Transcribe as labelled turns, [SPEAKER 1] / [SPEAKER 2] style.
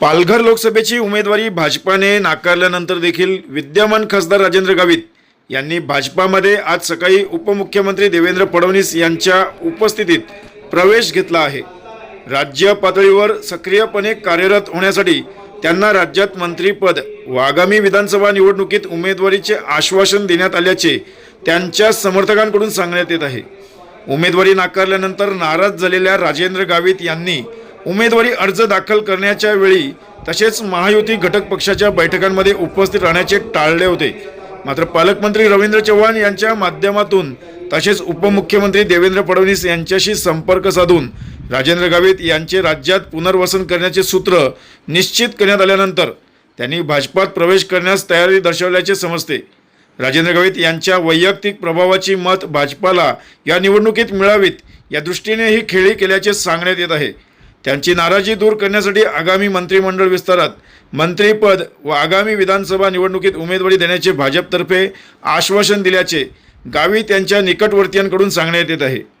[SPEAKER 1] पालघर लोकसभेची उमेदवारी भाजपाने नाकारल्यानंतर देखील विद्यमान खासदार राजेंद्र गावित यांनी भाजपामध्ये आज सकाळी उपमुख्यमंत्री देवेंद्र फडणवीस यांच्या उपस्थितीत प्रवेश घेतला आहे. राज्य पातळीवर सक्रियपणे कार्यरत होण्यासाठी त्यांना राज्यात मंत्रीपद व आगामी विधानसभा निवडणुकीत उमेदवारीचे आश्वासन देण्यात आल्याचे त्यांच्या समर्थकांकडून सांगण्यात येत आहे. उमेदवारी नाकारल्यानंतर नाराज झालेल्या राजेंद्र गावित यांनी उमेदवारी अर्ज दाखल करण्याच्या वेळी तसेच महायुती घटक पक्षाच्या बैठकांमध्ये उपस्थित राहण्याचे टाळले होते. मात्र पालकमंत्री रवींद्र चव्हाण यांच्या माध्यमातून तसेच उपमुख्यमंत्री देवेंद्र फडणवीस यांच्याशी संपर्क साधून राजेंद्र गावित यांचे राज्यात पुनर्वसन करण्याचे सूत्र निश्चित करण्यात आल्यानंतर त्यांनी भाजपात प्रवेश करण्यास तयारी दर्शवल्याचे समजते. राजेंद्र गावित यांच्या वैयक्तिक प्रभावाची मत भाजपाला या निवडणुकीत मिळावीत या दृष्टीने ही खेळी केल्याचे सांगण्यात येत आहे. त्यांची नाराजी दूर करण्यासाठी आगामी मंत्रिमंडळ विस्तारात मंत्रीपद व आगामी विधानसभा निवडणुकीत उमेदवारी देण्याचे भाजपतर्फे आश्वासन दिल्याचे गावी त्यांच्या निकटवर्तीयांकडून सांगण्यात येत आहे.